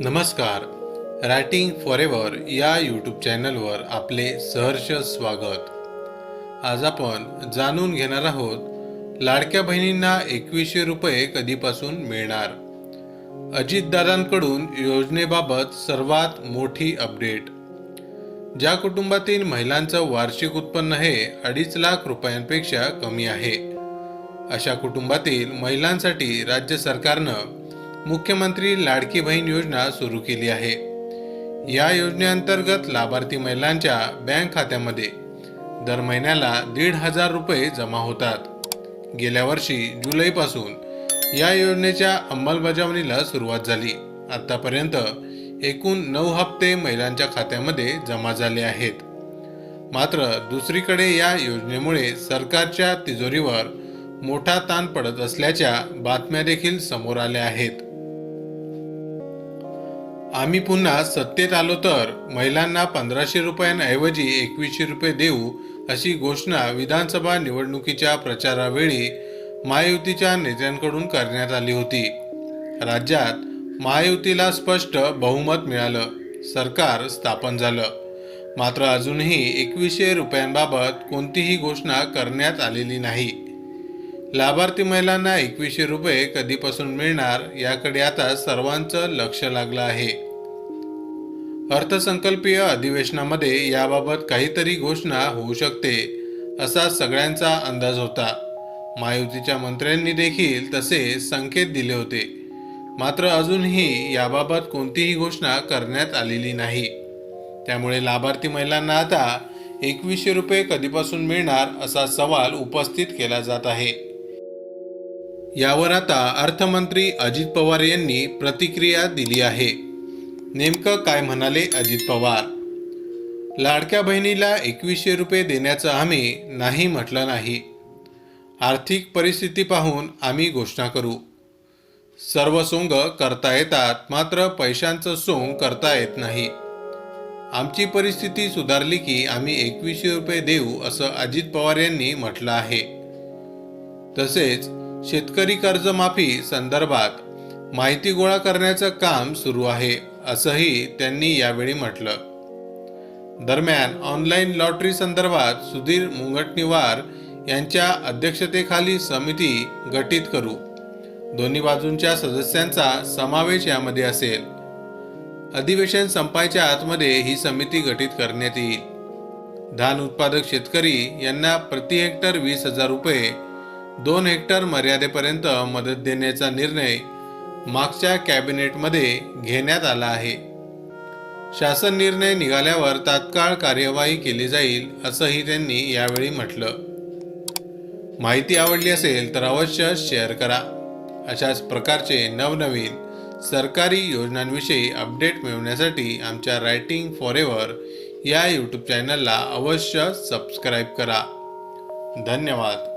नमस्कार. Writing forever या YouTube चॅनलवर आपले सहर्ष स्वागत. आज आपण जाणून घेणार आहोत लाडक्या बहिणींना एकवीसशे रुपये कधीपासून मिळणार? अजितदादांकडून योजनेबाबत सर्वात मोठी अपडेट ज्या कुटुंबातील महिलांचं वार्षिक उत्पन्न हे अडीच लाख रुपयांपेक्षा कमी आहे. अशा कुटुंबातील महिलांसाठी राज्य सरकारनं मुख्यमंत्री लाडकी बहीण योजना सुरू केली आहे. या योजनेअंतर्गत लाभार्थी महिलांच्या बँक खात्यामध्ये दर महिन्याला दीड हजार रुपये जमा होतात. गेल्या वर्षी जुलैपासून या योजनेच्या अंमलबजावणीला सुरुवात झाली. आतापर्यंत एकूण नऊ हप्ते महिलांच्या खात्यामध्ये जमा झाले आहेत. मात्र दुसरीकडे या योजनेमुळे सरकारच्या तिजोरीवर मोठा ताण पडत असल्याच्या बातम्या देखील समोर आल्या आहेत. आम्ही पुन्हा सत्तेत आलो तर महिलांना पंधराशे रुपयांऐवजी एकवीसशे रुपये देऊ अशी घोषणा विधानसभा निवडणुकीच्या प्रचारावेळी महायुतीच्या नेत्यांकडून करण्यात आली होती. राज्यात महायुतीला स्पष्ट बहुमत मिळालं. सरकार स्थापन झालं. मात्र अजूनही एकवीसशे रुपयांबाबत कोणतीही घोषणा करण्यात आलेली नाही. लाभार्थी महिलांना एकवीसशे रुपये कधीपासून मिळणार याकडे आता सर्वांचं लक्ष लागलं आहे. अर्थसंकल्पीय अधिवेशनामध्ये याबाबत काहीतरी घोषणा होऊ शकते असा सगळ्यांचा अंदाज होता. महायुतीच्या मंत्र्यांनी देखील तसे संकेत दिले होते. मात्र अजूनही याबाबत कोणतीही घोषणा करण्यात आलेली नाही. त्यामुळे लाभार्थी महिलांना आता एकवीसशे रुपये कधीपासून मिळणार असा सवाल उपस्थित केला जात आहे. यावर आता अर्थमंत्री अजित पवार यांनी प्रतिक्रिया दिली आहे. नेमकं काय म्हणाले अजित पवार? लाडक्या बहिणीला एकवीसशे रुपये देण्याचं आम्ही नाही म्हटलं नाही. आर्थिक परिस्थिती पाहून आम्ही घोषणा करू. सर्व सोंग करता येतात मात्र पैशांचं सोंग करता येत नाही. आमची परिस्थिती सुधारली की आम्ही एकवीसशे रुपये देऊ असं अजित पवार यांनी म्हटलं आहे. तसेच शेतकरी कर्जमाफी संदर्भात माहिती गोळा करण्याचं काम सुरू आहे. असंही त्यांनी यावेळी म्हटलं. दरम्यान ऑनलाईन लॉटरी संदर्भात सुधीर मुंगटनिवार यांच्या अध्यक्षतेखाली समिती गठीत करू. दोन्ही बाजूंच्या सदस्यांचा समावेश यामध्ये असेल. अधिवेशन संपायच्या आतमध्ये ही समिती गठीत करण्यात येईल. धान उत्पादक शेतकरी यांना प्रति हेक्टर वीस हजार रुपये दोन हेक्टर मर्यादेपर्यंत मदत देण्याचा निर्णय मागच्या कॅबिनेटमध्ये घेण्यात आला आहे. शासन निर्णय निघाल्यावर तात्काळ कार्यवाही केली जाईल असंही त्यांनी यावेळी म्हटलं. माहिती आवडली असेल तर अवश्य शेअर करा. अशाच प्रकारचे नवनवीन सरकारी योजनांविषयी अपडेट मिळवण्यासाठी आमच्या रायटिंग फॉर एव्हर या यूट्यूब चॅनलला अवश्य सबस्क्राईब करा. धन्यवाद.